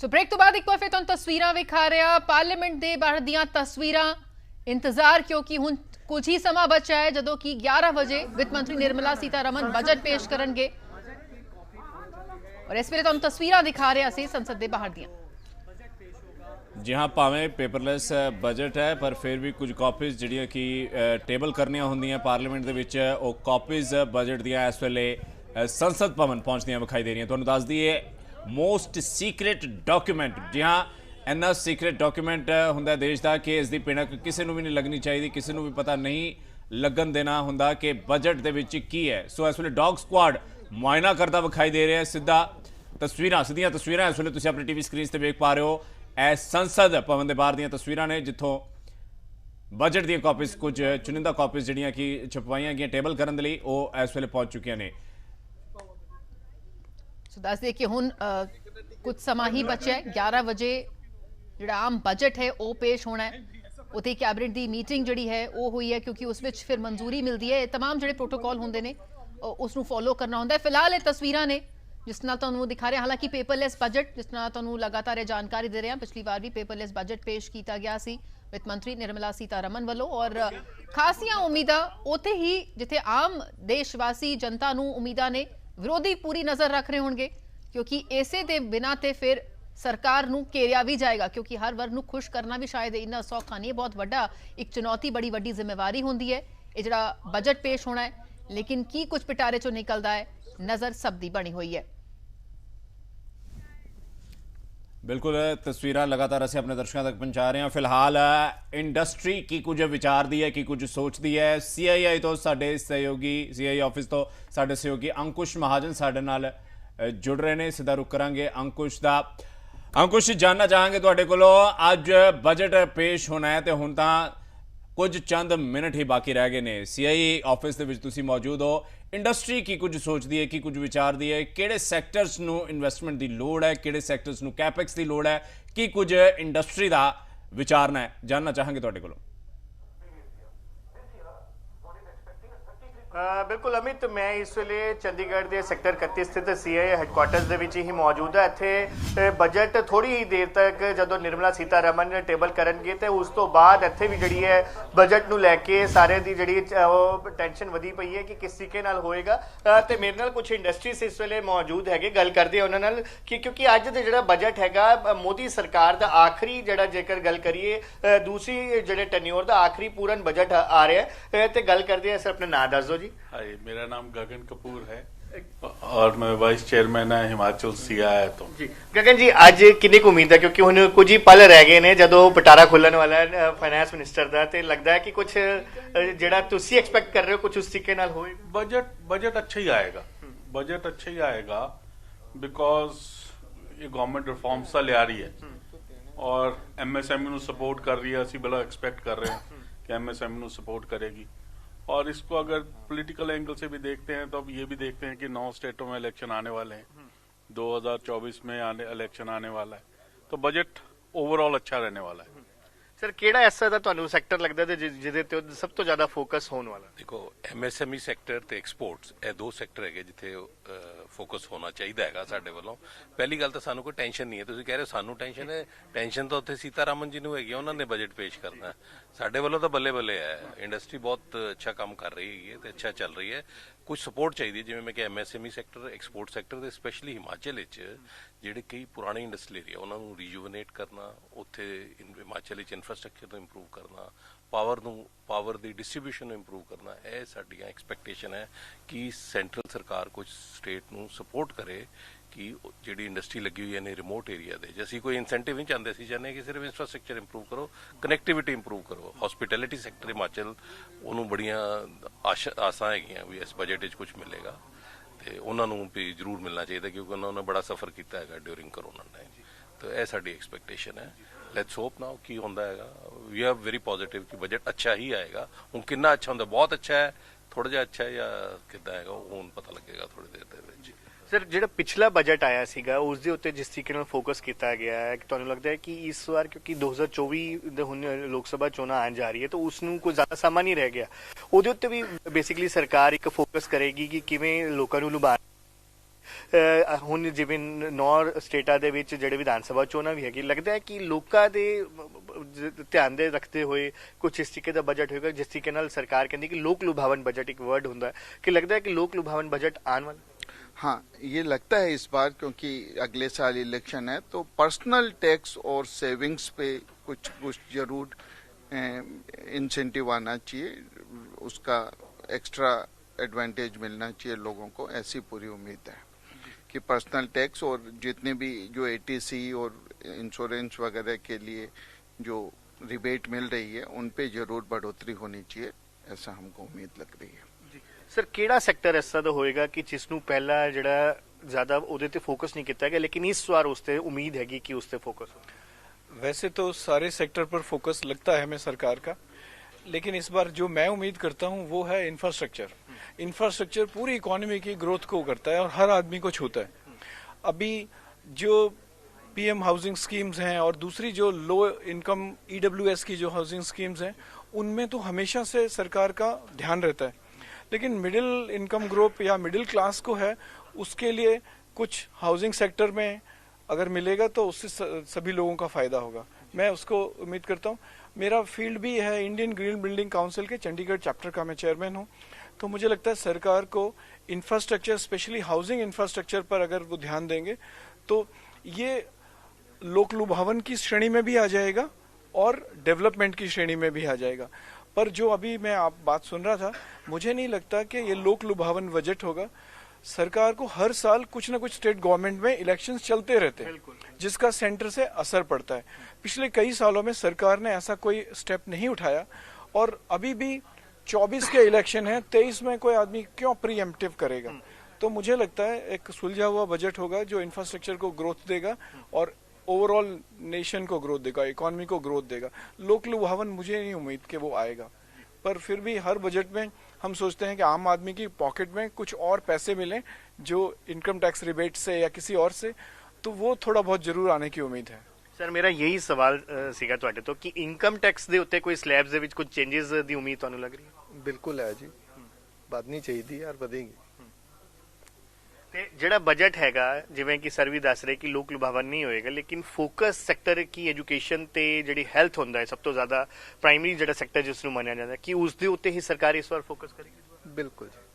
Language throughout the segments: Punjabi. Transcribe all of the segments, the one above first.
ਸੋ ਬ੍ਰੇਕ ਤੋਂ ਬਾਅਦ ਇੱਕ ਵਾਰ ਫਿਰ ਤੁਹਾਨੂੰ ਤਸਵੀਰਾਂ ਵਿਖਾ ਰਿਹਾ ਪਾਰਲੀਮੈਂਟ ਦੇ ਬਾਹਰ ਦੀਆਂ ਤਸਵੀਰਾਂ ਇੰਤਜ਼ਾਰ ਕਿਉਂਕਿ ਹੁਣ ਕੁਝ ਹੀ ਸਮਾਂ ਬਚਿਆ ਹੈ ਜਦੋਂ ਕਿ 11 ਵਜੇ ਵਿੱਤ ਮੰਤਰੀ ਨਿਰਮਲਾ ਸੀਤਾਰਮਨ ਬਜਟ ਪੇਸ਼ ਕਰਨਗੇ ਔਰ ਇਸ ਵੇਲੇ ਤੁਹਾਨੂੰ ਤਸਵੀਰਾਂ ਦਿਖਾ ਰਿਹਾ ਸੀ ਸੰਸਦ ਦੇ ਬਾਹਰ ਦੀਆਂ ਜੀ ਹਾਂ ਭਾਵੇਂ ਪੇਪਰਲੈਸ ਬਜਟ ਹੈ ਪਰ ਫਿਰ ਵੀ ਕੁਝ ਕਾਪੀਜ਼ ਜਿਹੜੀਆਂ ਕਿ ਟੇਬਲ ਕਰਨੀਆਂ ਹੁੰਦੀਆਂ ਪਾਰਲੀਮੈਂਟ ਦੇ ਵਿੱਚ ਉਹ ਕਾਪੀਜ਼ ਬਜਟ ਦੀਆਂ ਇਸ ਵੇਲੇ ਸੰਸਦ ਭਵਨ ਪਹੁੰਚਦੀਆਂ ਵਿਖਾਈ ਦੇ ਰਹੀਆਂ ਤੁਹਾਨੂੰ ਦੱਸ ਦਈਏ ਮੋਸਟ ਸੀਕ੍ਰੀਟ ਡਾਕੂਮੈਂਟ ਜੀ ਹਾਂ, ਇੰਨਾ ਸੀਕ੍ਰੀਟ ਡਾਕੂਮੈਂਟ ਹੁੰਦਾ ਦੇਸ਼ ਦਾ ਕਿ ਇਸ ਦੀ ਪਿਣਕ ਕਿਸੇ ਨੂੰ ਵੀ ਨਹੀਂ ਲੱਗਣੀ ਚਾਹੀਦੀ, ਕਿਸੇ ਨੂੰ ਵੀ ਪਤਾ ਨਹੀਂ ਲੱਗਣ ਦੇਣਾ ਹੁੰਦਾ ਕਿ ਬਜਟ ਦੇ ਵਿੱਚ ਕੀ ਹੈ। ਸੋ ਇਸ ਵੇਲੇ ਡੌਗ ਸਕੁਆਡ ਮੁਆਇਨਾ ਕਰਦਾ ਵਿਖਾਈ ਦੇ ਰਿਹਾ ਸਿੱਧਾ ਤਸਵੀਰਾਂ, ਸਿੱਧੀਆਂ ਤਸਵੀਰਾਂ ਇਸ ਵੇਲੇ ਤੁਸੀਂ ਆਪਣੀ ਟੀਵੀ ਸਕਰੀਨ ਤੇ ਵੇਖ ਪਾ ਰਹੇ ਹੋ। ਇਹ ਸੰਸਦ ਭਵਨ ਦੇ ਬਾਹਰ ਦੀਆਂ ਤਸਵੀਰਾਂ ਨੇ, ਜਿੱਥੋਂ ਬਜਟ ਦੀਆਂ ਕਾਪੀਜ਼ ਕੁਝ ਚੁਣਿੰਦਾ ਕਾਪੀਜ਼ ਜਿਹੜੀਆਂ ਕਿ ਛਪਵਾਈਆਂ ਗਈਆਂ ਟੇਬਲ ਕਰਨ ਦੇ ਲਈ, ਉਹ ਇਸ ਵੇਲੇ ਪਹੁੰਚ ਚੁੱਕੀਆਂ ਨੇ। ਸੋ ਦੱਸ ਦਈਏ ਕਿ ਹੁਣ ਅ, ਕੁਝ ਸਮਾਂ ਹੀ ਬਚਿਆ ਹੈ 11 ਵਜੇ ਜਿਹੜਾ ਆਮ ਬਜਟ ਹੈ ਉਹ ਪੇਸ਼ ਹੋਣਾ ਹੈ ਉਤੇ ਕੈਬਨਿਟ ਦੀ ਮੀਟਿੰਗ ਜਿਹੜੀ ਹੈ ਉਹ ਹੋਈ ਹੈ ਕਿਉਂਕਿ ਉਸ ਵਿੱਚ ਫਿਰ ਮਨਜ਼ੂਰੀ ਮਿਲਦੀ ਹੈ ਇਹ तमाम ਜਿਹੜੇ ਪ੍ਰੋਟੋਕਾਲ ਹੁੰਦੇ ਨੇ ਉਹ ਉਸ ਨੂੰ ਫੋਲੋ ਕਰਨਾ ਹੁੰਦਾ ਹੈ ਫਿਲਹਾਲ ਇਹ ਤਸਵੀਰਾਂ ਨੇ ਜਿਸ ਨਾਲ ਤੁਹਾਨੂੰ ਦਿਖਾ ਰਿਹਾ ਹਾਲਾਂਕਿ ਪੇਪਰਲੈਸ ਬਜਟ ਜਿਸ ਨਾਲ ਤੁਹਾਨੂੰ ਲਗਾਤਾਰ ਇਹ ਜਾਣਕਾਰੀ ਦੇ ਰਹੇ ਹਾਂ ਪਿਛਲੀ ਵਾਰ ਵੀ ਪੇਪਰਲੈਸ ਬਜਟ ਪੇਸ਼ ਕੀਤਾ ਗਿਆ ਸੀ ਵਿੱਤ ਮੰਤਰੀ ਨਿਰਮਲਾ ਸੀਤਾਰਮਨ ਵੱਲੋਂ ਔਰ ਖਾਸੀਆਂ ਉਮੀਦਾਂ ਉਤੇ ਹੀ ਜਿੱਥੇ ਆਮ ਦੇਸ਼ਵਾਸੀ ਜਨਤਾ ਨੂੰ ਉਮੀਦਾਂ ਨੇ ਵਿਰੋਧੀ ਪੂਰੀ ਨਜ਼ਰ ਰੱਖ ਰਹੇ ਹੋਣਗੇ, ਕਿਉਂਕਿ ਇਸੇ ਦੇ ਬਿਨਾਂ ਤੇ ਫਿਰ ਸਰਕਾਰ ਨੂੰ ਘੇਰਿਆ ਵੀ ਜਾਏਗਾ, ਕਿਉਂਕਿ ਹਰ ਵਰਗ ਨੂੰ ਖੁਸ਼ ਕਰਨਾ ਵੀ ਸ਼ਾਇਦ ਇੰਨਾ ਸੌਖਾ ਨਹੀਂ ਹੈ। ਬਹੁਤ ਵੱਡਾ ਇੱਕ ਚੁਣੌਤੀ, ਬੜੀ ਵੱਡੀ ਜ਼ਿੰਮੇਵਾਰੀ ਹੁੰਦੀ ਹੈ। ਇਹ ਜਿਹੜਾ ਬਜਟ ਪੇਸ਼ ਹੋਣਾ ਹੈ, ਲੇਕਿਨ ਕੀ ਕੁਝ ਪਿਟਾਰੇ ਚੋਂ ਨਿਕਲਦਾ ਹੈ, ਨਜ਼ਰ ਸਭ ਦੀ ਬਣੀ ਹੋਈ ਹੈ। ਬਿਲਕੁਲ, ਤਸਵੀਰਾਂ ਲਗਾਤਾਰ ਅਸੀਂ ਆਪਣੇ ਦਰਸ਼ਕਾਂ ਤੱਕ ਪਹੁੰਚਾ ਰਹੇ ਹਾਂ। ਫਿਲਹਾਲ ਇੰਡਸਟਰੀ ਕੀ ਕੁਝ ਵਿਚਾਰਦੀ ਹੈ, ਕੀ ਕੁਝ ਸੋਚਦੀ ਹੈ? ਸੀਆਈਆਈ ਤੋਂ ਸਾਡੇ ਸਹਿਯੋਗੀ ਸੀਆਈ ਆਫਿਸ ਤੋਂ ਸਾਡੇ ਸਹਿਯੋਗੀ ਅੰਕੁਸ਼ ਮਹਾਜਨ ਸਾਡੇ ਨਾਲ ਜੁੜ ਰਹੇ ਨੇ। ਸਿੱਧਾ ਰੁਕ ਕਰਾਂਗੇ ਅੰਕੁਸ਼ ਦਾ। ਅੰਕੁਸ਼, ਜਾਨਣਾ ਚਾਹਾਂਗੇ ਤੁਹਾਡੇ ਕੋਲੋਂ। ਅੱਜ ਬਜਟ ਪੇਸ਼ ਹੋਣਾ ਹੈ ਤੇ ਹੁਣ ਤਾਂ ਕੁਝ ਚੰਦ ਮਿੰਟ ਹੀ ਬਾਕੀ ਰਹਿ ਗਏ ਨੇ। ਸੀਆਈ ਆਫਿਸ ਦੇ ਵਿੱਚ ਤੁਸੀਂ ਮੌਜੂਦ ਹੋ। ਇੰਡਸਟਰੀ ਕੀ ਕੁਝ ਸੋਚਦੀ ਹੈ, ਕੀ ਕੁਝ ਵਿਚਾਰਦੀ ਹੈ, ਕਿਹੜੇ ਸੈਕਟਰਸ ਨੂੰ ਇਨਵੈਸਟਮੈਂਟ ਦੀ ਲੋੜ ਹੈ, ਕਿਹੜੇ ਸੈਕਟਰਸ ਨੂੰ ਕੈਪੈਕਸ ਦੀ ਲੋੜ ਹੈ, ਕੀ ਕੁਝ ਇੰਡਸਟਰੀ ਦਾ ਵਿਚਾਰਨਾ ਹੈ। ਜਾਨਣਾ ਚਾਹਾਂਗੇ ਤੁਹਾਡੇ ਕੋਲੋਂ। ਬਿਲਕੁਲ ਅਮਿਤ ਮੈਂ ਇਸ ਵੇਲੇ ਚੰਡੀਗੜ੍ਹ ਦੇ ਸੈਕਟਰ 31 ਸਥਿਤ ਸੀਆਈਏ ਹੈੱਡਕੁਆਟਰਸ ਦੇ ਵਿੱਚ ਹੀ ਮੌਜੂਦ ਹਾਂ। ਇੱਥੇ ਬਜਟ ਥੋੜੀ ਹੀ ਦੇਰ ਤੱਕ ਜਦੋਂ ਨਿਰਮਲਾ ਸੀਤਾਰਮਨ ਟੇਬਲ ਕਰਨਗੇ ਤੇ ਉਸ ਤੋਂ ਬਾਅਦ ਇੱਥੇ ਵੀ ਜਿਹੜੀ ਹੈ ਬਜਟ ਨੂੰ ਲੈ ਕੇ ਸਾਰੇ ਦੀ ਜਿਹੜੀ ਉਹ ਟੈਨਸ਼ਨ ਵਧੀ ਪਈ ਹੈ ਕਿ ਕਿਸ ਤਰੀਕੇ ਨਾਲ ਹੋਏਗਾ। ਅ, ਤੇ ਮੇਰੇ ਨਾਲ ਕੁਝ ਇੰਡਸਟਰੀਜ਼ ਇਸ ਵੇਲੇ ਮੌਜੂਦ ਹੈਗੇ ਗੱਲ ਕਰਦੇ ਹਾਂ ਉਹਨਾਂ ਨਾਲ ਕਿ ਕਿਉਂਕਿ ਅੱਜ ਦੇ ਜਿਹੜਾ ਬਜਟ ਹੈਗਾ ਮੋਦੀ ਸਰਕਾਰ ਦਾ ਆਖਰੀ ਜਿਹੜਾ ਜੇਕਰ ਗੱਲ ਕਰੀਏ ਦੂਸਰੀ ਜਿਹੜੇ ਟੈਨਿਓਰ ਦਾ ਆਖਰੀ ਪੂਰਨ ਬਜਟ ਆ ਰਿਹਾ ਹੈ। ਤੇ ਗੱਲ ਕਰਦੇ ਹਾਂ ਸਰ ਆਪਣਾ ਨਾਮ ਦੱਸ ਦਿਓ ਜੀ ਹਾਈ ਮੇਰਾ ਨਾਮ ਗਗਨ ਕਪੂਰ ਹੈ ਔਰ ਮੈਂ ਵਾਈਸ ਚੇਅਰਮੈਨ ਹਾਂ ਹਿਮਾਚਲ ਸੀਆਈਏ ਤੋਂ ਜੀ ਗਗਨ ਜੀ ਅੱਜ ਕਿੰਨੀ ਕੁ ਉਮੀਦ ਹੈ ਕਿਉਂਕਿ ਹੁਣ ਕੁਝ ਹੀ ਪਲ ਰਹਿ ਗਏ ਨੇ ਜਦੋਂ ਪਟਾਰਾ ਖੁੱਲਣ ਵਾਲਾ ਹੈ ਫਾਈਨੈਂਸ ਮਿਨਿਸਟਰ ਦਾ ਤੇ ਲੱਗਦਾ ਹੈ ਕਿ ਕੁਝ ਜਿਹੜਾ ਤੁਸੀਂ ਐਕਸਪੈਕਟ ਕਰ ਰਹੇ ਹੋ ਕੁਝ ਉਸ ਤਰੀਕੇ ਨਾਲ ਹੋਏ ਬਜਟ ਬਜਟ ਅੱਛਾ ਹੀ ਆਏਗਾ ਬਜਟ ਅੱਛਾ ਹੀ ਆਏਗਾ ਬਿਕੋਜ਼ ਇਹ ਗਵਰਨਮੈਂਟ ਰਿਫਾਰਮਸ ਤਾਂ ਲਿਆ ਰਹੀ ਹੈ ਔਰ ਐਮਐਸਐਮ ਨੂੰ ਸਪੋਰਟ ਕਰ ਰਹੀ ਹੈ ਅਸੀਂ ਬੜਾ ਐਕਸਪੈਕਟ ਕਰ ਰਹੇ ਹਾਂ ਕਿ ਐਮਐਸਐਮ ਨੂੰ ਸਪੋਰਟ ਕਰੇਗੀ और इसको अगर पॉलिटिकल एंगल से भी देखते हैं तो अब ये भी देखते हैं कि नौ स्टेटों में इलेक्शन आने वाले हैं 2024 में आने इलेक्शन आने वाला है तो बजट ओवरऑल अच्छा रहने वाला है ਸਰ ਕਿਹੜਾ ਐਸਾ ਦਾ ਤੁਹਾਨੂੰ ਸੈਕਟਰ ਲੱਗਦਾ ਤੇ ਜਿ- ਜਿਹਦੇ ਤੇ ਸਭ ਤੋਂ ਜ਼ਿਆਦਾ ਫੋਕਸ ਹੋਣ ਵਾਲਾ ਦੇਖੋ ਐਮਐਸਐਮਈ ਸੈਕਟਰ ਤੇ ਐਕਸਪੋਰਟਸ ਇਹ ਦੋ ਸੈਕਟਰ ਹੈਗੇ ਜਿੱਥੇ ਫੋਕਸ ਹੋਣਾ ਚਾਹੀਦਾ ਹੈਗਾ ਸਾਡੇ ਵੱਲੋਂ। ਪਹਿਲੀ ਗੱਲ ਤਾਂ ਸਾਨੂੰ ਕੋਈ ਟੈਨਸ਼ਨ ਨਹੀਂ ਹੈ। ਤੁਸੀਂ ਕਹਿ ਰਹੇ ਹੋ ਸਾਨੂੰ ਟੈਨਸ਼ਨ ਹੈ। ਟੈਨਸ਼ਨ ਤਾਂ ਉੱਥੇ ਸੀਤਾਰਾਮਨ ਜੀ ਨੂੰ ਹੈਗੀ ਹੈ, ਉਹਨਾਂ ਨੇ ਬਜਟ ਪੇਸ਼ ਕਰਨਾ ਸਾਡੇ ਵੱਲੋਂ ਤਾਂ ਬੱਲੇ ਬੱਲੇ ਹੈ। ਇੰਡਸਟਰੀ ਬਹੁਤ ਅੱਛਾ ਕੰਮ ਕਰ ਰਹੀ ਹੈਗੀ ਹੈ ਤੇ ਅੱਛਾ ਚੱਲ ਰਹੀ ਹੈ। ਕੁਝ ਸਪੋਰਟ ਚਾਹੀਦੀ ਹੈ ਜਿਵੇਂ ਮੈਂ ਕਿ ਐਮਐਸਐਮਈ ਸੈਕਟਰ ਐਕਸਪੋਰਟ ਸੈਕਟਰ ਤੇ ਸਪੈਸ਼ਲੀ ਹਿਮਾਚਲ ਵਿੱਚ ਜਿਹੜੇ ਕਈ ਪੁਰਾਣੇ ਇੰਡਸਟਰੀ ਏਰੀਆ ਉਹਨਾਂ ਨੂੰ ਰੀਜੂਵਨੇਟ ਕਰਨਾ ਉੱਥੇ ਹਿਮਾਚਲ ਵਿੱਚ ਇਨਫਰਾਸਟ੍ਰਕਚਰ ਨੂੰ ਇੰਪਰੂਵ ਕਰਨਾ ਪਾਵਰ ਨੂੰ ਪਾਵਰ ਦੀ ਡਿਸਟ੍ਰੀਬਿਊਸ਼ਨ ਨੂੰ ਇੰਪਰੂਵ ਕਰਨਾ ਇਹ ਸਾਡੀਆਂ ਐਕਸਪੈਕਟੇਸ਼ਨ ਹੈ ਕਿ ਸੈਂਟਰਲ ਸਰਕਾਰ ਕੁਝ ਸਟੇਟ ਨੂੰ ਸਪੋਰਟ ਕਰੇ ਕਿ ਜਿਹੜੀ ਇੰਡਸਟਰੀ ਲੱਗੀ ਹੋਈ ਹੈ ਨੇ ਰਿਮੋਟ ਏਰੀਆ ਦੇ। ਜੇ ਕੋਈ ਇਨਸੈਂਟਿਵ ਨਹੀਂ ਚਾਹੁੰਦੇ ਸੀ ਚਾਹੁੰਦੇ ਕਿ ਸਿਰਫ ਇਨਫਰਾਸਟ੍ਰਕਚਰ ਇੰਪਰੂਵ ਕਰੋ ਕਨੈਕਟੀਵਿਟੀ ਇੰਪਰੂਵ ਕਰੋ। ਹਸਪਿਟੈਲਿਟੀ ਸੈਕਟਰ ਹਿਮਾਚਲ, ਉਹਨੂੰ ਬੜੀਆਂ ਆਸਾਂ ਹੈਗੀਆਂ ਵੀ ਇਸ ਬਜਟ ਵਿੱਚ ਕੁਝ ਮਿਲੇਗਾ। ਤੇ ਉਹਨਾਂ ਨੂੰ ਵੀ ਜ਼ਰੂਰ ਮਿਲਣਾ ਚਾਹੀਦਾ ਕਿਉਂਕਿ ਉਹਨਾਂ ਨੇ ਬੜਾ ਸਫਰ ਕੀਤਾ ਹੈਗਾ ਡਿਊਰਿੰਗ ਕਰੋਨਾ ਟਾਈਮ ਤੇ ਇਹ ਸਾਡੀ ਐਕਸਪੈਕਟੇਸ਼ਨ ਹੈ। ਲੈਟਸ ਹੋਪ ਨਾਓ ਕੀ ਹੁੰਦਾ ਹੈਗਾ। ਵੀ ਆਰ ਵੈਰੀ ਪੋਜ਼ਿਟਿਵ ਕਿ ਬਜਟ ਅੱਛਾ ਹੀ ਆਏਗਾ। ਹੁਣ ਕਿੰਨਾ ਅੱਛਾ ਹੁੰਦਾ, ਬਹੁਤ ਅੱਛਾ ਹੈ। ਥੋੜਾ ਜਿਹਾ ਅੱਛਾ ਜਾਂ ਕਿੱਦਾਂ ਹੈਗਾ, ਉਹ ਹੁਣ ਪਤਾ ਲੱਗੇਗਾ ਥੋੜੀ ਦੇਰ ਦੇ ਵਿੱਚ। ਸਰ, ਜਿਹੜਾ ਪਿਛਲਾ ਬਜਟ ਆਇਆ ਸੀਗਾ, ਉਸ ਦੇ ਉੱਤੇ ਜਿਸ ਤਰੀਕੇ ਨਾਲ ਫੋਕਸ ਕੀਤਾ ਗਿਆ ਹੈ ਕਿ ਤੁਹਾਨੂੰ ਲੱਗਦਾ ਹੈ ਕਿ ਇਸ ਵਾਰ ਕਿਉਂਕਿ 2024 ਦੇ ਹੁਣ ਲੋਕ ਸਭਾ ਚੋਣਾਂ ਆਉਣ ਜਾ ਰਹੀ ਹੈ, ਤਾਂ ਉਸ ਨੂੰ ਕੋਈ ਜ਼ਿਆਦਾ ਸਮਾਂ ਨਹੀਂ ਰਹਿ ਗਿਆ। ਉਹਦੇ ਉੱਤੇ ਵੀ ਬੇਸਿਕਲੀ ਸਰਕਾਰ ਇੱਕ ਫੋਕਸ ਕਰੇਗੀ ਕਿ ਕਿਵੇਂ ਲੋਕਾਂ ਨੂੰ ਲੁਭਾ ਹੁਣ ਜਿਵੇਂ ਨੌਰ ਸਟੇਟਾਂ ਦੇ ਵਿੱਚ ਜਿਹੜੇ ਵਿਧਾਨ ਸਭਾ ਚੋਣਾਂ ਵੀ ਹੈਗੀ ਲੱਗਦਾ ਹੈ ਕਿ ਲੋਕਾਂ ਦੇ ਅਹ, ਜ- ਧਿਆਨ ਦੇ ਰੱਖਦੇ ਹੋਏ ਕੁਝ ਇਸ ਤਰੀਕੇ ਦਾ ਬਜਟ ਹੋਏਗਾ ਜਿਸ ਤਰੀਕੇ ਨਾਲ ਸਰਕਾਰ ਕਹਿੰਦੀ ਕਿ ਲੋਕ ਲੁਭਾਵਨ ਬਜਟ ਇੱਕ ਵਰਡ ਹੁੰਦਾ ਹੈ ਕਿ ਲੱਗਦਾ ਹੈ ਕਿ ਲੋਕ ਲੁਭਾਵਨ ਬਜਟ ਆਉਣ ਵਾਲਾ हाँ ये लगता है इस बार क्योंकि अगले साल इलेक्शन है तो पर्सनल टैक्स और सेविंग्स पे कुछ कुछ जरूर इंसेंटिव आना चाहिए उसका एक्स्ट्रा एडवांटेज मिलना चाहिए लोगों को ऐसी पूरी उम्मीद है कि पर्सनल टैक्स और जितने भी जो एटीसी और इंश्योरेंस वगैरह के लिए जो रिबेट मिल रही है उन पे जरूर बढ़ोतरी होनी चाहिए ऐसा हमको उम्मीद लग रही है ਸਰ ਕਿਹੜਾ ਸੈਕਟਰ ਇਸ ਤਰ੍ਹਾਂ ਦਾ ਹੋਏਗਾ ਕਿ ਜਿਸ ਨੂੰ ਪਹਿਲਾਂ ਜਿਹੜਾ ਜ਼ਿਆਦਾ ਉਹਦੇ ਤੇ ਫੋਕਸ ਨਹੀਂ ਕੀਤਾ ਗਿਆ ਲੇਕਿਨ ਇਸ ਵਾਰ ਉਸ ਤੇ ਉਮੀਦ ਹੈਗੀ ਕਿ ਉਸ ਤੇ ਫੋਕਸ ਹੋ वैसे तो सारे सेक्टर पर फोकस लगता है हमें सरकार का लेकिन इस बार जो मैं उम्मीद करता हूँ, वो है इंफ्रास्ट्रक्चर इंफ्रास्ट्रक्चर पूरी इकोनॉमी की ग्रोथ को करता है और हर आदमी को छूता है। अभी जो पीएम हाउसिंग स्कीम्स हैं और दूसरी जो लो इनकम ईडब्ल्यूएस की जो हाउसिंग स्कीम्स हैं, उनमें तो हमेशा से सरकार का ध्यान रहता है। लेकिन मिडिल इनकम ग्रुप या मिडिल क्लास को है, उसके लिए कुछ हाउसिंग सेक्टर में अगर मिलेगा तो उससे सभी लोगों का फ़ायदा होगा। मैं उसको उम्मीद करता हूँ। मेरा फ़ील्ड भी है इंडियन ग्रीन बिल्डिंग काउंसिल के, चंडीगढ़ चैप्टर का मैं चेयरमैन हूँ। तो मुझे लगता है सरकार को इंफ्रास्ट्रक्चर स्पेशली हाउसिंग इंफ्रास्ट्रक्चर पर अगर वो ध्यान देंगे तो ये लोक लुभावन की श्रेणी में भी आ जाएगा और डेवलपमेंट की श्रेणी में भी आ जाएगा। पर जो अभी मैं आप बात सुन रहा था, मुझे नहीं लगता कि ये लोक लुभावन बजट होगा। सरकार को हर साल कुछ ना कुछ स्टेट गवर्नमेंट में इलेक्शंस चलते रहते हैं जिसका सेंटर से असर पड़ता है। पिछले कई सालों में सरकार ने ऐसा कोई स्टेप नहीं उठाया और अभी भी 24 के इलेक्शन है 23 में कोई आदमी क्यों प्रीएम्प्टिव करेगा? तो मुझे लगता है एक सुलझा हुआ बजट होगा जो इंफ्रास्ट्रक्चर को ग्रोथ देगा और ओवरऑल नेशन को ग्रोथ देगा इकोनॉमी को ग्रोथ देगा। लोक लुभावन मुझे नहीं उम्मीद कि वो आएगा। पर फिर भी हर बजट में हम सोचते हैं कि आम आदमी की पॉकेट में कुछ और पैसे मिले जो इनकम टैक्स रिबेट से या किसी और से तो वो थोड़ा बहुत ज़रूर आने की उम्मीद है। सर मेरा यही सवाल सीखा तो कि इनकम टैक्स के उते कोई स्लैब्स कुछ चेंजेस दी उम्मीद तो लग रही है? बिल्कुल है जी। बदनी चाहिए यार बदेंगे। ਤੇ ਜਿਹੜਾ ਬਜਟ ਹੈਗਾ, ਜਿਵੇਂ ਕਿ ਸਰ ਵੀ ਦੱਸ ਰਹੇ ਕਿ ਲੋਕ ਲੁਭਾਵਨ ਨਹੀਂ ਹੋਏਗਾ, ਲੇਕਿਨ ਫੋਕਸ ਸੈਕਟਰ ਕੀ ਐਜੂਕੇਸ਼ਨ ਤੇ ਜਿਹੜੀ ਹੈਲਥ ਹੁੰਦਾ ਹੈ, ਸਭ ਤੋਂ ਜ਼ਿਆਦਾ ਪ੍ਰਾਇਮਰੀ ਜਿਹੜਾ ਸੈਕਟਰ ਜਿਸ ਨੂੰ ਮੰਨਿਆ ਜਾਂਦਾ, ਕਿ ਉਸ ਦੇ ਉੱਤੇ ਹੀ ਸਰਕਾਰ ਇਸ ਵਾਰ ਫੋਕਸ ਕਰੇਗੀ? ਬਿਲਕੁਲ ਜੀ। ਬਿਲਕੁਲ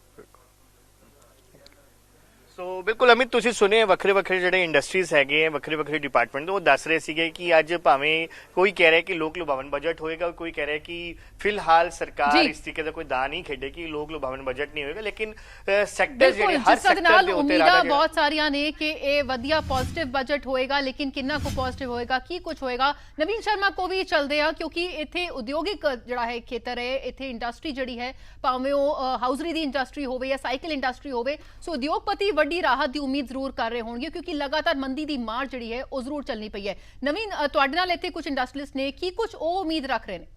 ਸੋ ਬਿਲਕੁਲ ਅਮਿਤ ਤੁਸੀਂ ਸੁਣੇ ਵੱਖਰੇ ਵੱਖਰੇ ਜਿਹੜੇ ਇੰਡਸਟਰੀਜ਼ ਹੈਗੇ ਆ ਵੱਖਰੇ ਵੱਖਰੇ ਡਿਪਾਰਟਮੈਂਟ ਉਹ ਦੱਸ ਰਹੇ ਸੀਗੇ ਕਿ ਅੱਜ ਭਾਵੇਂ ਕੋਈ ਕਹਿ ਰਿਹਾ ਕਿ ਲੋਕ ਲੁਭਾਵਨ ਬਜਟ ਹੋਏਗਾ ਕੋਈ ਕਹਿ ਰਿਹਾ ਕਿ ਫਿਲਹਾਲ ਸਰਕਾਰ ਜੀ। ਇਸ ਤਰੀਕੇ ਦਾ ਕੋਈ ਦਾਅ ਨਹੀਂ ਖੇਡੇਗੀ ਲੋਕ ਲੁਭਾਵਨ ਬਜਟ ਨਹੀਂ ਹੋਏਗਾ ਲੇਕਿਨ ਸੈਕਟਰ ਜਿਹੜੇ ਬਿਲਕੁਲ ਹਰ ਜਿਸ ਦੇ ਸੈਕਟਰ ਨਾਲ ਦੇ ਉੱਤੇ ਉਮੀਦਾਂ ਰਾਜਾ ਜਿਹੜਾ- ਬਹੁਤ ਸਾਰੀਆਂ ਨੇ ਕਿ ਇਹ ਵਧੀਆ ਪੋਜ਼ਿਟਿਵ ਬਜਟ ਹੋਏਗਾ ਲੇਕਿਨ ਕਿੰਨਾ ਕੁ ਪੋਜ਼ਿਟਿਵ ਹੋਏਗਾ ਕੀ ਕੁਝ ਹੋਏਗਾ ਨਵੀਨ ਸ਼ਰਮਾ ਕੋ ਵੀ ਚਲਦੇ ਆ ਕਿਉਂਕਿ ਇੱਥੇ ਉਦਯੋਗਿਕ ਜਿਹੜਾ ਹੈ ਖੇਤਰ ਹੈ ਇੱਥੇ ਇੰਡਸਟਰੀ ਜਿਹੜੀ ਹੈ ਭਾਵੇਂ ਉਹ ਹਾਊਸਰੀ ਦੀ ਇੰਡਸਟਰੀ ਹੋਵੇ ਜਾਂ ਸਾਈਕਲ ਇੰਡਸਟਰੀ ਹੋਵੇ ਸੋ ਉਦਯੋਗਪਤੀ ਵੱਡੀ ਰਾਹਤ ਦੀ ਉਮੀਦ ਜ਼ਰੂਰ ਕਰ ਰਹੇ ਹੋਣਗੇ ਕਿਉਂਕਿ ਲਗਾਤਾਰ ਮੰਦੀ ਦੀ ਮਾਰ ਜਿਹੜੀ ਹੈ, ਉਹ ਜ਼ਰੂਰ ਚੱਲਣੀ ਪਈ ਹੈ। ਨਵੀਨ ਤੁਹਾਡੇ ਨਾਲ ਇੱਥੇ ਕੁਝ ਇੰਡਸਟਰੀਲਿਸਟ ਨੇ ਕੀ ਕੁਝ ਉਹ ਉਮੀਦ ਰੱਖ ਰਹੇ ਨੇ?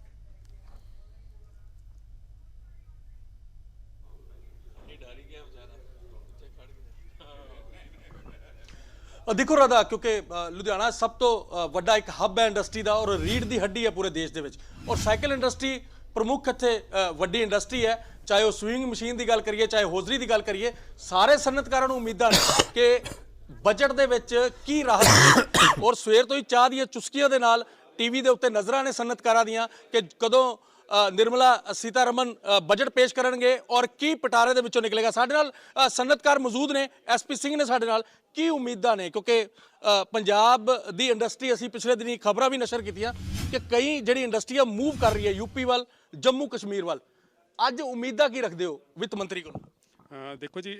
ਦੇਖੋ ਰਾਦਾ ਕਿਉਂਕਿ ਲੁਧਿਆਣਾ ਸਭ ਤੋਂ ਵੱਡਾ ਇੱਕ ਹੱਬ ਹੈ ਇੰਡਸਟਰੀ ਦਾ ਔਰ ਰੀੜ ਦੀ ਹੱਡੀ ਹੈ ਪੂਰੇ ਦੇਸ਼ ਦੇ ਵਿੱਚ। ਔਰ ਸਾਈਕਲ ਇੰਡਸਟਰੀ ਪ੍ਰਮੁੱਖ ਇੱਥੇ ਵੱਡੀ ਇੰਡਸਟਰੀ ਹੈ। ਚਾਹੇ ਉਹ ਸਵਿੰਗ ਮਸ਼ੀਨ ਦੀ ਗੱਲ ਕਰੀਏ, ਚਾਹੇ ਹੋਜ਼ਰੀ ਦੀ ਗੱਲ ਕਰੀਏ, ਸਾਰੇ ਸਨਅਤਕਾਰਾਂ ਨੂੰ ਉਮੀਦਾਂ ਨੇ ਕਿ ਬਜਟ ਦੇ ਵਿੱਚ ਕੀ ਰਾਹਤ ਔਰ ਸਵੇਰ ਤੋਂ ਹੀ ਚਾਹ ਦੀਆਂ ਚੁਸਕੀਆਂ ਦੇ ਨਾਲ ਟੀਵੀ ਦੇ ਉੱਤੇ ਨਜ਼ਰਾਂ ਨੇ ਸਨਅਤਕਾਰਾਂ ਦੀਆਂ ਕਿ ਕਦੋਂ ਨਿਰਮਲਾ, ਸੀਤਾਰਮਨ ਬਜਟ ਪੇਸ਼ ਕਰਨਗੇ ਔਰ ਕੀ ਪਟਾਰੇ ਦੇ ਵਿੱਚੋਂ ਨਿਕਲੇਗਾ। ਸਾਡੇ ਨਾਲ ਸਨਅਤਕਾਰ ਮੌਜੂਦ ਨੇ ਐਸਪੀ ਸਿੰਘ ਨੇ ਸਾਡੇ ਨਾਲ। ਕੀ ਉਮੀਦਾਂ ਨੇ? ਕਿਉਂਕਿ ਪੰਜਾਬ ਦੀ ਇੰਡਸਟਰੀ ਅਸੀਂ ਪਿਛਲੇ ਦਿਨੀ ਖਬਰਾਂ ਵੀ ਨਸ਼ਰ ਕੀਤੀਆਂ ਕਿ ਕਈ ਜਿਹੜੀ ਇੰਡਸਟਰੀ ਆ ਮੂਵ ਕਰ ਰਹੀ ਹੈ ਯੂਪੀ ਵੱਲ, ਜੰਮੂ ਕਸ਼ਮੀਰ ਵੱਲ। ਅੱਜ ਉਮੀਦਾਂ ਕੀ ਰੱਖਦੇ ਹੋ ਵਿੱਤ ਮੰਤਰੀ ਕੋਲ? ਦੇਖੋ ਜੀ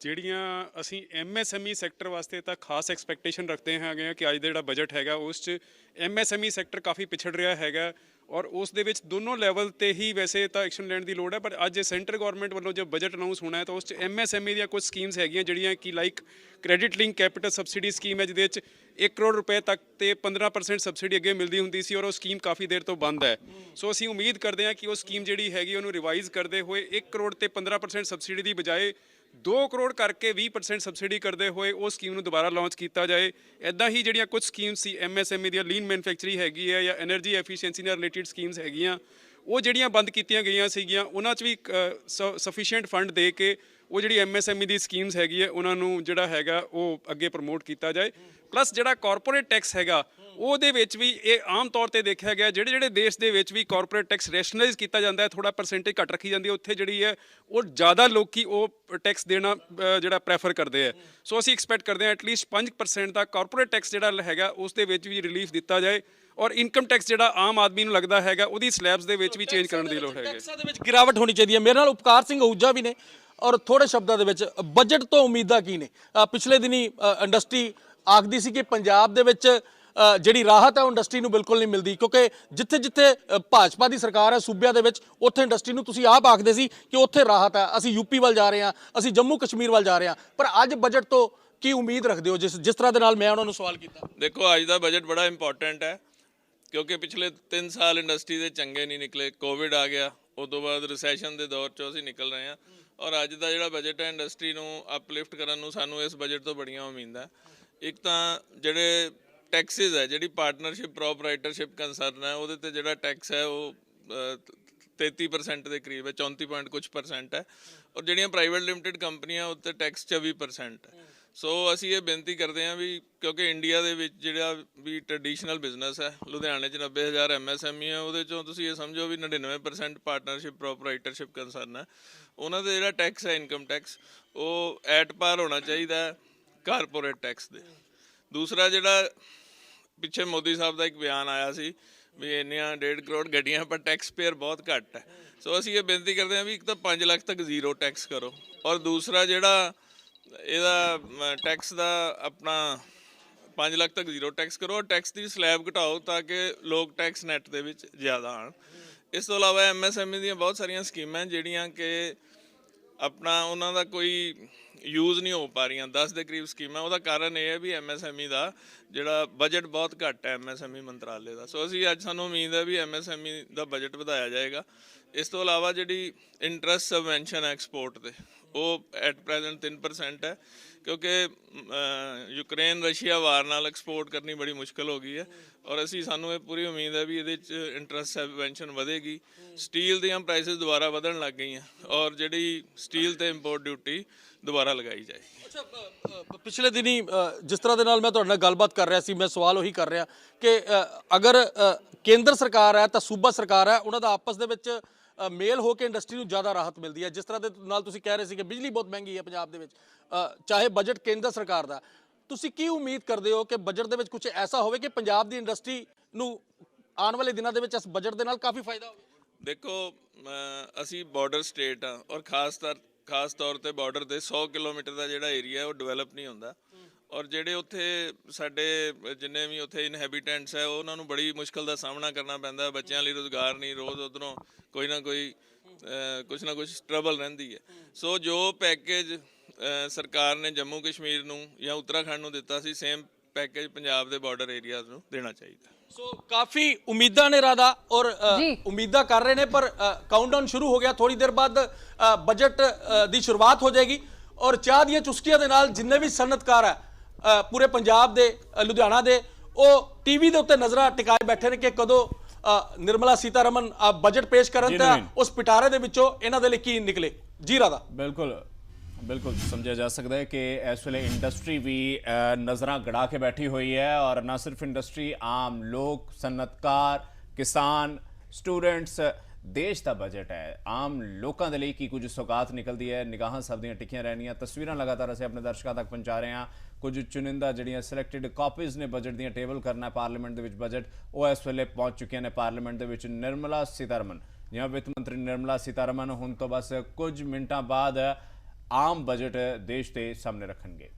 ਜਿਹੜੀਆਂ ਅਸੀਂ ਐਮਐਸਐਮਈ ਸੈਕਟਰ ਵਾਸਤੇ ਤਾਂ ਖਾਸ ਐਕਸਪੈਕਟੇਸ਼ਨ ਰੱਖਦੇ ਹੈਗੇ ਆ ਕਿ ਅੱਜ ਦਾ ਜਿਹੜਾ ਬਜਟ ਹੈਗਾ, ਉਸ 'ਚ ਐਮਐਸਐਮਈ ਸੈਕਟਰ ਕਾਫੀ ਪਿਛੜ ਰਿਹਾ ਹੈਗਾ। ਔਰ ਉਸ ਦੇ ਵਿੱਚ ਦੋਨੋਂ ਲੈਵਲ ਤੇ ਹੀ ਵੈਸੇ ਤਾਂ ਐਕਸ਼ਨ ਲੈਣ ਦੀ ਲੋੜ ਹੈ, ਪਰ ਅੱਜ ਸੈਂਟਰ ਗਵਰਨਮੈਂਟ ਵੱਲੋਂ ਜੋ ਬਜਟ ਅਨਾਉਂਸ ਹੋਣਾ ਹੈ, ਤਾਂ ਉਸ 'ਚ ਐਮਐਸਐਮਈ ਦੀਆਂ ਕੁਝ ਸਕੀਮਸ ਹੈਗੀਆਂ, ਜਿਹੜੀਆਂ ਕਿ like credit link capital subsidy scheme ਹੈ, ਜਿਹਦੇ ਵਿੱਚ 1 ਕਰੋੜ ਰੁਪਏ ਤੱਕ ਤੇ 15% ਸਬਸਿਡੀ ਅੱਗੇ ਮਿਲਦੀ ਹੁੰਦੀ ਸੀ ਔਰ ਉਹ ਸਕੀਮ ਕਾਫੀ ਦੇਰ ਤੋਂ ਬੰਦ ਹੈ। ਸੋ ਅਸੀਂ ਉਮੀਦ ਕਰਦੇ ਹਾਂ ਕਿ ਉਹ ਸਕੀਮ ਜਿਹੜੀ ਹੈਗੀ, ਉਹਨੂੰ ਰਿਵਾਈਜ਼ ਕਰਦੇ ਹੋਏ 1 ਕਰੋੜ ਤੇ 15% ਸਬਸਿਡੀ ਦੀ ਬਜਾਏ 2 ਕਰੋੜ ਕਰਕੇ 20% ਸਬਸਿਡੀ ਕਰਦੇ ਹੋਏ ਉਹ ਸਕੀਮ ਨੂੰ ਦੁਬਾਰਾ ਲਾਂਚ ਕੀਤਾ ਜਾਏ। ਐਦਾਂ ਹੀ ਜਿਹੜੀਆਂ ਕੁਝ ਸਕੀਮ ਸੀ ਐਮਐਸਐਮਈ ਦੀਆਂ ਲੀਨ ਮੈਨੂਫੈਕਚਰਿੰਗ ਹੈਗੀ ਹੈ ਜਾਂ એનર્ਜੀ ਐਫੀਸ਼ੀਐਂਸੀ ਨਾਲ ਰਿਲੇਟਡ ਸਕੀਮਸ ਹੈਗੀਆਂ, ਉਹ ਜਿਹੜੀਆਂ ਬੰਦ ਕੀਤੀਆਂ ਗਈਆਂ ਸੀਗੀਆਂ, ਉਹਨਾਂ 'ਚ ਵੀ ਸਫੀਸ਼ੀਐਂਟ ਫੰਡ ਦੇ ਕੇ ਉਹ ਜਿਹੜੀ ਐਮਐਸਐਮਈ ਦੀ ਸਕੀਮਸ ਹੈਗੀ ਹੈ, ਉਹਨਾਂ ਨੂੰ ਜਿਹੜਾ ਹੈਗਾ ਉਹ ਅੱਗੇ ਪ੍ਰਮੋਟ ਕੀਤਾ ਜਾਏ। ਪਲੱਸ ਜਿਹੜਾ ਕਾਰਪੋਰੇਟ ਟੈਕਸ ਹੈਗਾ ਉਹਦੇ ਵਿੱਚ ਵੀ ਇਹ ਆਮ ਤੌਰ ਤੇ ਦੇਖਿਆ ਗਿਆ, ਜਿਹੜੇ ਜਿਹੜੇ ਦੇਸ਼ ਦੇ ਵਿੱਚ ਵੀ ਕਾਰਪੋਰੇਟ ਟੈਕਸ ਰੈਸ਼ਨਲਾਈਜ਼ ਕੀਤਾ ਜਾਂਦਾ ਹੈ ਥੋੜਾ ਪਰਸੈਂਟੇਜ ਘੱਟ ਰੱਖੀ ਜਾਂਦੀ ਹੈ, ਉੱਥੇ ਜਿਹੜੀ ਹੈ, ਉਹ ਜ਼ਿਆਦਾ ਲੋਕੀ ਉਹ ਟੈਕਸ ਦੇਣਾ ਜਿਹੜਾ ਪ੍ਰੈਫਰ ਕਰਦੇ ਆ ਸੋ ਅਸੀਂ ਐਕਸਪੈਕਟ ਕਰਦੇ ਹਾਂ ਐਟਲੀਸਟ 5% ਦਾ ਕਾਰਪੋਰੇਟ ਟੈਕਸ ਜਿਹੜਾ ਹੈਗਾ, ਉਸ ਦੇ ਵਿੱਚ ਵੀ ਰਿਲੀਫ ਦਿੱਤਾ ਜਾਏ ਔਰ ਇਨਕਮ ਟੈਕਸ ਜਿਹੜਾ ਆਮ ਆਦਮੀ ਨੂੰ ਲੱਗਦਾ ਹੈਗਾ, ਉਹਦੀ ਸਲੈਬਸ ਦੇ ਵਿੱਚ ਵੀ ਚੇਂਜ ਕਰਨ ਦੀ ਲੋੜ ਹੈਗੀ ਟੈਕਸਾਂ ਦੇ ਵਿੱਚ ਗਿਰਾਵਟ ਹੋਣੀ ਚਾਹੀਦੀ ਹੈ। ਮੇਰੇ ਨਾਲ ਉਪਕਾਰ ਸਿੰਘ ਅਹੂਜਾ ਵੀ ਨੇ ਔਰ ਥੋੜੇ ਸ਼ਬਦਾਂ ਦੇ ਵਿੱਚ ਬਜਟ ਤੋਂ ਉਮੀਦਾਂ ਕੀ ਨੇ? ਪਿਛਲੇ ਦਿਨੀ ਇੰਡਸਟਰੀ ਆਖਦੀ ਸੀ ਕਿ ਪੰਜਾਬ ਦੇ ਵਿੱਚ ਜਿਹੜੀ ਰਾਹਤ ਹੈ ਉਹ ਇੰਡਸਟਰੀ ਨੂੰ ਬਿਲਕੁਲ ਨਹੀਂ ਮਿਲਦੀ। ਕਿਉਂਕਿ ਜਿੱਥੇ ਜਿੱਥੇ ਭਾਜਪਾ ਦੀ ਸਰਕਾਰ ਹੈ ਸੂਬਿਆਂ ਦੇ ਵਿੱਚ, ਉੱਥੇ ਇੰਡਸਟਰੀ ਨੂੰ ਤੁਸੀਂ ਆਪ ਆਖਦੇ ਸੀ ਕਿ ਉੱਥੇ ਰਾਹਤ ਹੈ। ਅਸੀਂ ਯੂਪੀ ਵੱਲ ਜਾ ਰਹੇ ਹਾਂ, ਅਸੀਂ ਜੰਮੂ ਕਸ਼ਮੀਰ ਵੱਲ ਜਾ ਰਹੇ ਹਾਂ। ਪਰ ਅੱਜ ਬਜਟ ਤੋਂ ਕੀ ਉਮੀਦ ਰੱਖਦੇ ਹੋ, ਜਿਸ ਜਿਸ ਤਰ੍ਹਾਂ ਦੇ ਨਾਲ ਮੈਂ ਉਹਨਾਂ ਨੂੰ ਸਵਾਲ ਕੀਤਾ? ਦੇਖੋ, ਅੱਜ ਦਾ ਬਜਟ ਬੜਾ ਇੰਪੋਰਟੈਂਟ ਹੈ, ਕਿਉਂਕਿ ਪਿਛਲੇ 3 ਸਾਲ ਇੰਡਸਟਰੀ ਦੇ ਚੰਗੇ ਨਹੀਂ ਨਿਕਲੇ। ਕੋਵਿਡ ਆ ਗਿਆ, ਉਸ ਤੋਂ ਬਾਅਦ ਰਿਸੈਸ਼ਨ ਦੇ ਦੌਰ ਚੋਂ ਅਸੀਂ ਨਿਕਲ ਰਹੇ ਹਾਂ। ਔਰ ਅੱਜ ਦਾ ਜਿਹੜਾ ਬਜਟ ਹੈ, ਇੰਡਸਟਰੀ ਨੂੰ ਅਪਲਿਫਟ ਕਰਨ ਨੂੰ ਸਾਨੂੰ ਇਸ ਬਜਟ ਤੋਂ ਬੜੀਆਂ ਉਮੀਦਾਂ। ਇੱਕ ਤਾਂ ਜਿਹੜੇ ਟੈਕਸਿਸ ਹੈ ਜਿਹੜੀ ਪਾਰਟਨਰਸ਼ਿਪ ਪ੍ਰੋਪਰਾਈਟਰਸ਼ਿਪ ਕੰਸਰਨ ਹੈ ਉਹਦੇ ਤੇ ਜਿਹੜਾ ਟੈਕਸ ਹੈ ਉਹ ਅ, 33% ਦੇ ਕਰੀਬ ਹੈ 34 ਪੁਆਇੰਟ ਕੁਝ ਪਰਸੈਂਟ ਹੈ ਔਰ ਜਿਹੜੀਆਂ ਪ੍ਰਾਈਵੇਟ ਲਿਮਟਿਡ ਕੰਪਨੀਆਂ ਉੱਤੇ ਟੈਕਸ 24% ਹੈ। ਸੋ ਅਸੀਂ ਇਹ ਬੇਨਤੀ ਕਰਦੇ ਹਾਂ ਵੀ ਕਿਉਂਕਿ ਇੰਡੀਆ ਦੇ ਵਿੱਚ ਜਿਹੜਾ ਵੀ ਟ੍ਰੈਡੀਸ਼ਨਲ ਬਿਜ਼ਨਸ ਹੈ ਲੁਧਿਆਣੇ 'ਚ 90000 ਐਮਐਸਐਮਈ ਹੈ ਉਹਦੇ ਚੋਂ ਤੁਸੀਂ ਇਹ ਸਮਝੋ ਵੀ 99% ਪਾਰਟਨਰਸ਼ਿਪ ਪ੍ਰੋਪਰਾਈਟਰਸ਼ਿਪ ਕੰਸਰਨ ਹੈ। ਉਹਨਾਂ ਦਾ ਜਿਹੜਾ ਟੈਕਸ ਹੈ ਇਨਕਮ ਟੈਕਸ ਉਹ ਐਟ ਪਾਰ ਹੋਣਾ ਚਾਹੀਦਾ ਕਾਰਪੋਰੇਟ ਟੈਕਸ ਦੇ। ਦੂਸਰਾ ਜਿਹੜਾ ਪਿੱਛੇ ਮੋਦੀ ਸਾਹਿਬ ਦਾ ਇੱਕ ਬਿਆਨ ਆਇਆ ਸੀ ਵੀ ਇੰਨੀਆਂ 1.5 ਕਰੋੜ ਗੱਡੀਆਂ, ਪਰ ਟੈਕਸ ਪੇਅਰ ਬਹੁਤ ਘੱਟ ਹੈ। ਸੋ ਅਸੀਂ ਇਹ ਬੇਨਤੀ ਕਰਦੇ ਹਾਂ ਵੀ ਇੱਕ ਤਾਂ 5 ਲੱਖ ਤੱਕ ਜ਼ੀਰੋ ਟੈਕਸ ਕਰੋ ਔਰ ਦੂਸਰਾ ਜਿਹੜਾ ਇਹਦਾ ਟੈਕਸ ਦਾ ਆਪਣਾ 5 ਲੱਖ ਤੱਕ ਜ਼ੀਰੋ ਟੈਕਸ ਕਰੋ ਔਰ ਟੈਕਸ ਦੀ ਸਲੈਬ ਘਟਾਓ ਤਾਂ ਕਿ ਲੋਕ ਟੈਕਸ ਨੈਟ ਦੇ ਵਿੱਚ ਜ਼ਿਆਦਾ ਆਣ ਇਸ ਤੋਂ ਇਲਾਵਾ ਐਮਐਸਐਮਈ ਦੀਆਂ ਬਹੁਤ ਸਾਰੀਆਂ ਸਕੀਮਾਂ ਜਿਹੜੀਆਂ ਕਿ ਆਪਣਾ ਉਹਨਾਂ ਦਾ ਕੋਈ ਯੂਜ਼ ਨਹੀਂ ਹੋ ਪਾ ਰਹੀਆਂ 10 ਦੇ ਕਰੀਬ ਸਕੀਮਾਂ, ਉਹਦਾ ਕਾਰਨ ਇਹ ਹੈ ਵੀ ਐਮਐਸਐਮਈ ਦਾ ਜਿਹੜਾ ਬਜਟ ਬਹੁਤ ਘੱਟ ਹੈ ਐਮਐਸਐਮਈ ਮੰਤਰਾਲੇ ਦਾ। ਸੋ ਅਸੀਂ ਅੱਜ ਸਾਨੂੰ ਉਮੀਦ ਹੈ ਵੀ ਐਮਐਸਐਮਈ ਦਾ ਬਜਟ ਵਧਾਇਆ ਜਾਏਗਾ। ਇਸ ਤੋਂ ਇਲਾਵਾ ਜਿਹੜੀ ਇੰਟਰਸਟ ਸਬਵੈਂਸ਼ਨ ਐਕਸਪੋਰਟ ਤੇ, ਉਹ ਐਟ ਪ੍ਰੈਜ਼ੈਂਟ 3% ਹੈ, ਕਿਉਂਕਿ ਯੂਕਰੇਨ ਰਸ਼ੀਆ ਵਾਰ ਨਾਲ ਐਕਸਪੋਰਟ ਕਰਨੀ ਬੜੀ ਮੁਸ਼ਕਲ ਹੋ ਗਈ ਹੈ ਔਰ ਅਸੀਂ, ਸਾਨੂੰ ਇਹ ਪੂਰੀ ਉਮੀਦ ਹੈ ਵੀ ਇਹਦੇ ਚ ਇੰਟਰਸਟ ਸਬਵੈਂਸ਼ਨ ਵਧੇਗੀ। ਸਟੀਲ ਦੀਆਂ ਪ੍ਰਾਈਸਸ ਦੁਬਾਰਾ ਵਧਣ ਲੱਗ ਗਈਆਂ ਔਰ ਜਿਹੜੀ ਸਟੀਲ ਤੇ ਇੰਪੋਰਟ ਡਿਊਟੀ ਦੁਬਾਰਾ ਲਗਾਈ ਜਾਏਗੀ ਅੱਛਾ ਅ, ਅ, ਪਿਛਲੇ ਦਿਨੀ ਅ, ਜਿਸ ਤਰ੍ਹਾਂ ਦੇ ਨਾਲ ਮੈਂ ਤੁਹਾਡੇ ਨਾਲ ਗੱਲਬਾਤ ਕਰ ਰਿਹਾ ਸੀ ਮੈਂ ਸਵਾਲ ਉਹੀ ਕਰ ਰਿਹਾ ਕਿ ਅ, ਅਗਰ ਅ, ਕੇਂਦਰ ਸਰਕਾਰ ਹੈ ਤਾਂ ਸੂਬਾ ਸਰਕਾਰ ਹੈ ਉਹਨਾਂ ਦਾ ਆਪਸ ਦੇ ਵਿੱਚ ਅ, ਮੇਲ ਹੋ ਕੇ ਇੰਡਸਟਰੀ ਨੂੰ ਜ਼ਿਆਦਾ ਰਾਹਤ ਮਿਲਦੀ ਹੈ। ਜਿਸ ਤਰ੍ਹਾਂ ਦੇ ਨਾਲ ਤੁਸੀਂ ਕਹਿ ਰਹੇ ਸੀ ਕਿ ਬਿਜਲੀ ਬਹੁਤ ਮਹਿੰਗੀ ਹੈ ਪੰਜਾਬ ਦੇ ਵਿੱਚ ਅ, ਚਾਹੇ ਬਜਟ ਕੇਂਦਰ ਸਰਕਾਰ ਦਾ। ਤੁਸੀਂ ਕੀ ਉਮੀਦ ਕਰਦੇ ਹੋ ਕਿ ਬਜਟ ਦੇ ਵਿੱਚ ਕੁਝ ਐਸਾ ਹੋਵੇ ਕਿ ਪੰਜਾਬ ਦੀ ਇੰਡਸਟਰੀ ਨੂੰ ਆਉਣ ਵਾਲੇ ਦਿਨਾਂ ਦੇ ਵਿੱਚ ਇਸ ਬਜਟ ਦੇ ਨਾਲ ਕਾਫੀ ਫਾਇਦਾ ਹੋਵੇ? ਦੇਖੋ ਅਮ ਅਸੀਂ ਬਾਰਡਰ ਸਟੇਟ ਆ ਔਰ ਖਾਸ ਤੌਰ ਖਾਸ ਤੌਰ ਤੇ ਬਾਰਡਰ ਦੇ 100 ਕਿਲੋਮੀਟਰ ਦਾ ਜਿਹੜਾ ਏਰੀਆ ਉਹ ਡਿਵੈਲਪ ਨਹੀਂ ਹੁੰਦਾ। ਔਰ ਜਿਹੜੇ ਉੱਥੇ ਸਾਡੇ ਜਿੰਨੇ ਵੀ ਉੱਥੇ ਇਨਹੈਬੀਟੈਂਟਸ ਹੈ ਉਹਨਾਂ ਨੂੰ ਬੜੀ ਮੁਸ਼ਕਲ ਦਾ ਸਾਹਮਣਾ ਕਰਨਾ ਪੈਂਦਾ ਬੱਚਿਆਂ ਲਈ ਰੋਜ਼ਗਾਰ ਨਹੀਂ ਰੋਜ਼ ਉਧਰੋਂ ਕੋਈ ਨਾ ਕੋਈ ਅਹ, ਕੁਛ ਨਾ ਕੁਛ ਟਰਬਲ ਰਹਿੰਦੀ ਹੈ। ਸੋ ਜੋ ਪੈਕੇਜ ਸਰਕਾਰ ਨੇ ਜੰਮੂ ਕਸ਼ਮੀਰ ਨੂੰ ਜਾਂ ਉੱਤਰਾਖੰਡ ਨੂੰ ਦਿੱਤਾ ਸੀ ਸੇਮ ਪੈਕੇਜ ਪੰਜਾਬ ਦੇ ਬਾਰਡਰ ਏਰੀਆਜ਼ ਨੂੰ ਦੇਣਾ ਚਾਹੀਦਾ। ਸੋ ਕਾਫੀ ਉਮੀਦਾਂ ਨੇ ਰਾਦਾ ਔਰ। ਉਮੀਦਾਂ ਕਰ ਰਹੇ ਨੇ ਪਰ ਕਾਊਂਟਡਾਊਨ ਸ਼ੁਰੂ ਹੋ ਗਿਆ। ਥੋੜੀ ਦੇਰ ਬਾਅਦ ਬਜਟ ਦੀ ਸ਼ੁਰੂਆਤ ਹੋ ਜਾਏਗੀ। ਔਰ ਚਾਹ ਦੀਆਂ ਚੁਸਕੀਆਂ ਦੇ ਨਾਲ ਜਿੰਨੇ ਵੀ ਸਨਅਤਕਾਰ ਹੈ ਪੂਰੇ ਪੰਜਾਬ ਦੇ ਲੁਧਿਆਣਾ ਦੇ ਉਹ ਟੀਵੀ ਦੇ ਉੱਤੇ ਨਜ਼ਰਾਂ ਟਿਕਾਏ ਬੈਠੇ ਨੇ ਕਿ ਕਦੋਂ ਨਿਰਮਲਾ ਸੀਤਾਰਮਨ ਬਜਟ ਪੇਸ਼ ਕਰਨ ਤਾਂ। ਉਸ ਪਿਟਾਰੇ ਦੇ ਵਿੱਚੋਂ ਇਹਨਾਂ ਦੇ ਲਈ ਕੀ ਨਿਕਲੇ। ਜੀ ਰਾਦਾ ਬਿਲਕੁਲ। ਬਿਲਕੁਲ ਸਮਝਿਆ ਜਾ ਸਕਦਾ ਹੈ ਕਿ ਇਸ ਵੇਲੇ ਇੰਡਸਟਰੀ ਵੀ ਨਜ਼ਰਾਂ ਗੜਾ ਕੇ ਬੈਠੀ ਹੋਈ ਹੈ ਔਰ ਨਾ ਸਿਰਫ ਇੰਡਸਟਰੀ ਆਮ ਲੋਕ, ਸਨਅਤਕਾਰ, ਕਿਸਾਨ ਸਟੂਡੈਂਟਸ ਦੇਸ਼ ਦਾ ਬਜਟ ਹੈ। ਆਮ ਲੋਕਾਂ ਦੇ ਲਈ ਕੀ ਕੁਝ ਸੌਗਾਤ ਨਿਕਲਦੀ ਹੈ? ਨਿਗਾਹਾਂ ਸਭ ਦੀਆਂ ਟਿਕੀਆਂ ਰਹਿਣੀਆਂ। ਤਸਵੀਰਾਂ ਲਗਾਤਾਰ ਅਸੀਂ ਆਪਣੇ ਦਰਸ਼ਕਾਂ ਤੱਕ ਪਹੁੰਚਾ ਰਹੇ ਹਾਂ। ਕੁਝ ਚੁਣਿੰਦਾ ਜਿਹੜੀਆਂ ਸਿਲੈਕਟਡ ਕਾਪੀਜ਼ ਨੇ ਬਜਟ ਦੀਆਂ ਟੇਬਲ ਕਰਨਾ ਪਾਰਲੀਮੈਂਟ ਦੇ ਵਿੱਚ ਬਜਟ ਉਹ ਇਸ ਵੇਲੇ ਪਹੁੰਚ ਚੁੱਕੀਆਂ ਨੇ ਪਾਰਲੀਮੈਂਟ ਦੇ ਵਿੱਚ ਨਿਰਮਲਾ ਸੀਤਾਰਮਨ। ਜਿਵੇਂ ਵਿੱਤ ਮੰਤਰੀ ਨਿਰਮਲਾ ਸੀਤਾਰਮਨ, ਹੁਣ ਤੋਂ ਬਸ ਕੁਝ ਮਿੰਟਾਂ ਬਾਅਦ ਆਮ ਬਜਟ ਦੇਸ਼ ਦੇ ਸਾਹਮਣੇ ਰੱਖਣਗੇ।